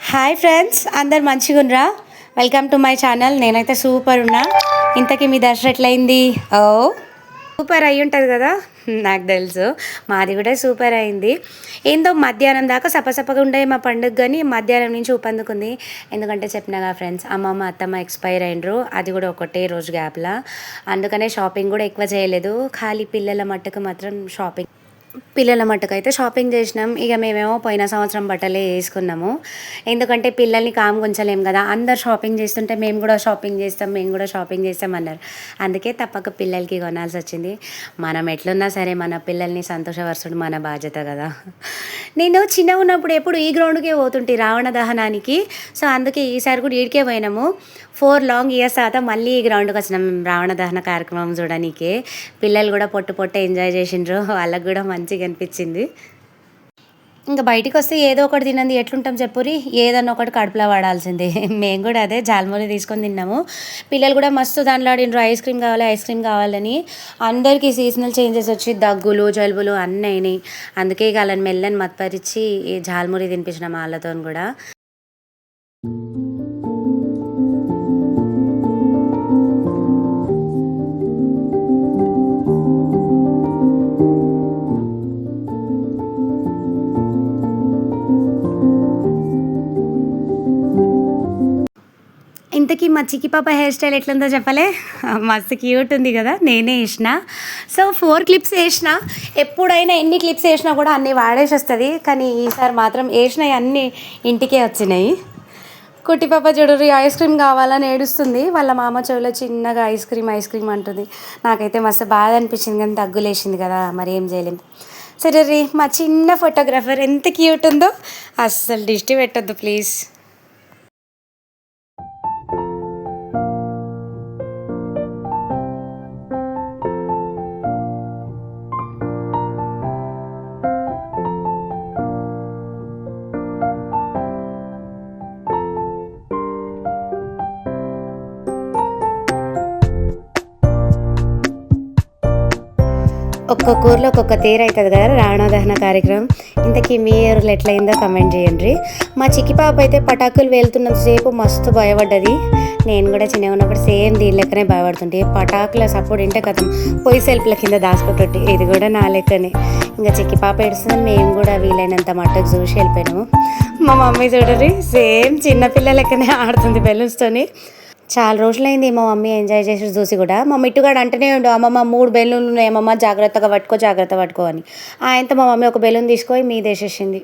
Hi friends అందరు మంచిగా welcome to my channel నేనైతే సూపర్ ఉన్నా. ఇంతకీ మీ దర్శనం ఎట్లయింది? ఓ. సూపర్ అయి ఉంటుంది కదా? నాకు తెలుసు. మాది కూడా సూపర్ అయింది. ఏందో మధ్యాహ్నం దాకా సపసపగా ఉండే మా పండుగ కానీ మధ్యాహ్నం నుంచి ఊపందుకుంది. ఎందుకంటే చెప్పినాగా ఫ్రెండ్స్ అమ్మమ్మ అత్తమ్మ ఎక్స్పైర్ అయినరు. అది కూడా ఒకటే రోజు గ్యాప్లా అందుకనే షాపింగ్ కూడా ఎక్కువ చేయలేదు. ఖాళీ పిల్లల మట్టుకు మాత్రం షాపింగ్ పిల్లల మట్టుకు అయితే షాపింగ్ చేసినాం. ఇక మేమేమో పోయిన సంవత్సరం బట్టలే వేసుకున్నాము. ఎందుకంటే పిల్లల్ని కామ్ ఉంచలేము కదా. అందరు షాపింగ్ చేస్తుంటే మేము కూడా షాపింగ్ చేస్తాం మేము కూడా షాపింగ్ చేస్తాం అన్నారు. అందుకే తప్పక పిల్లలకి కొనాల్సి వచ్చింది. మనం ఎట్లున్నా సరే మన పిల్లల్ని సంతోషపరచడం మన బాధ్యత కదా. నేను చిన్న ఉన్నప్పుడు ఎప్పుడు ఈ గ్రౌండ్కే పోతుంటే రావణ దహనానికి. సో అందుకే ఈసారి కూడా ఈడికే పోయినాము. ఫోర్ లాంగ్ ఇయర్స్ తర్వాత మళ్ళీ ఈ గ్రౌండ్కి వచ్చినాం. రావణ దహన కార్యక్రమం చూడడానికి పిల్లలు కూడా పొట్టు పొట్టు ఎంజాయ్ చేసిండ్రు. వాళ్ళకి కూడా మంచిగా అనిపించింది. ఇంకా బయటికి వస్తే ఏదో ఒకటి తినంది ఎట్లుంటాం చెప్పురి? ఏదన్నా ఒకటి కడుపులో పడాల్సిందే. మేము కూడా అదే జాల్మూరి తీసుకొని తిన్నాము. పిల్లలు కూడా మస్తు దాంట్లో ఆడిండ్రు. ఐస్ క్రీమ్ కావాలి ఐస్ క్రీమ్ కావాలని. అందరికీ సీజనల్ చేంజెస్ వచ్చి దగ్గులు జలుబులు అన్నీ అయినాయి. అందుకే ఇక వాళ్ళని మెల్లని మత్పరిచి ఈ జాల్మూరి తినిపించినాం వాళ్ళతో కూడా. ఇంతకీ మా చిక్కి పాప హెయిర్ స్టైల్ ఎట్లుందో చెప్పలే? మస్తు క్యూట్ ఉంది కదా నేనే వేసిన. సో ఫోర్ క్లిప్స్ వేసిన. ఎప్పుడైనా ఎన్ని క్లిప్స్ వేసినా కూడా అన్నీ వాడేసి వస్తుంది కానీ ఈసారి మాత్రం వేసినవి అన్నీ ఇంటికే వచ్చినాయి. కుట్టి పాప చూడరు ఐస్ క్రీమ్ కావాలని ఏడుస్తుంది. వాళ్ళ మామ చెవిలో చిన్నగా ఐస్ క్రీమ్ ఐస్ క్రీమ్ అంటుంది. నాకైతే మస్తు బాధ అనిపించింది కానీ దగ్గులేసింది కదా మరి ఏం చేయలేం. సరే రీ మా చిన్న ఫోటోగ్రాఫర్ ఎంత క్యూట్ ఉందో అస్సలు దిష్టి పెట్టొద్దు ప్లీజ్ ఒక్కొక్క ఊర్లో ఒక్కొక్క తీరు అవుతుంది కదా రావణదహన కార్యక్రమం. ఇంతకీ మీ ఊర్లో ఎట్లయిందో కమెంట్ చేయండి. మా చిక్కి పాప అయితే పటాకులు వెళ్తున్నంతసేపు మస్తు భయపడ్డది. నేను కూడా చిన్నగా ఉన్నప్పుడు సేమ్ దీని లెక్కనే భయపడుతుంటే పటాకుల సపోర్ట్ ఇంటే కథం. పొయ్యి సెల్ఫ్ల కింద దాచుకుంటుంటే ఇది కూడా నా లెక్కనే. ఇంకా చిక్కి పాప ఏడుస్తుంది మేము కూడా వీలైనంత మట్టుకు చూసి వెళ్ళిపోయినాము. మా మమ్మీ చూడరు సేమ్ చిన్నపిల్ల లెక్కనే ఆడుతుంది బెలూన్స్తోని చాలా రోజులైంది మా మమ్మీ ఎంజాయ్ చేసి చూసి కూడా. మా మిట్టుగాడు అంటేనే ఉండు అమ్మమ్మ మూడు బెలూన్లు ఉన్నాయి అమ్మమ్మ జాగ్రత్తగా పట్టుకో జాగ్రత్త పట్టుకో అని. ఆయనతో మా మమ్మీ ఒక బెలూన్ తీసుకొని మీదేసేసింది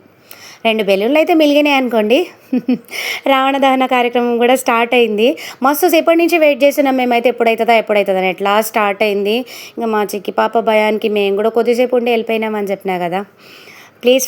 రెండు బెలూన్లు అయితే మిలిగినాయి అనుకోండి. రావణ దహన కార్యక్రమం కూడా స్టార్ట్ అయింది. మస్తు సేపటి నుంచి వెయిట్ చేస్తున్నాం మేమైతే ఎప్పుడైతుందా ఎప్పుడైతుందా అని. ఎట్లా స్టార్ట్ అయింది. ఇంకా మా చిక్కి పాప భయానికి మేము కూడా కొద్దిసేపు ఉండి వెళ్ళిపోయినామని చెప్పినా కదా. ప్లీజ్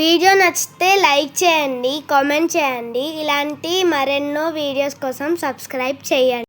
వీడియో నచ్చితే లైక్ చేయండి కామెంట్ చేయండి. ఇలాంటి మరెన్నో వీడియోస్ కోసం సబ్స్క్రైబ్ చేయండి.